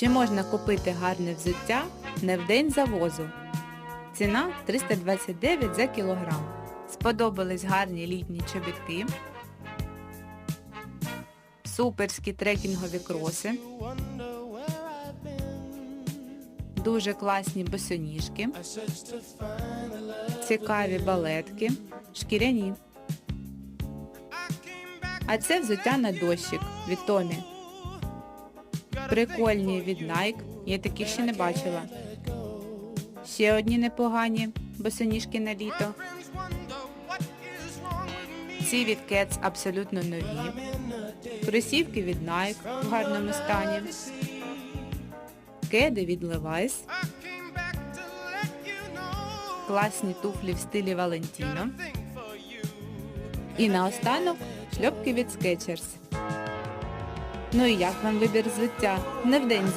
Чи можна купити гарне взуття не в день завозу? Ціна 329 за кілограм. Сподобались гарні літні чобітки, суперські трекінгові кроси, дуже класні босоніжки, цікаві балетки, шкіряні. А це взуття на дощик від Томі. Прикольні від Nike, я таких ще не бачила. Ще одні непогані босоніжки на літо. Ці від Keds абсолютно нові. Кросівки від Nike в гарному стані. Кеди від Levi's. Класні туфлі в стилі Valentino. І наостанок шльопки від Skechers. Ну і як вам вибір взуття? Не в день за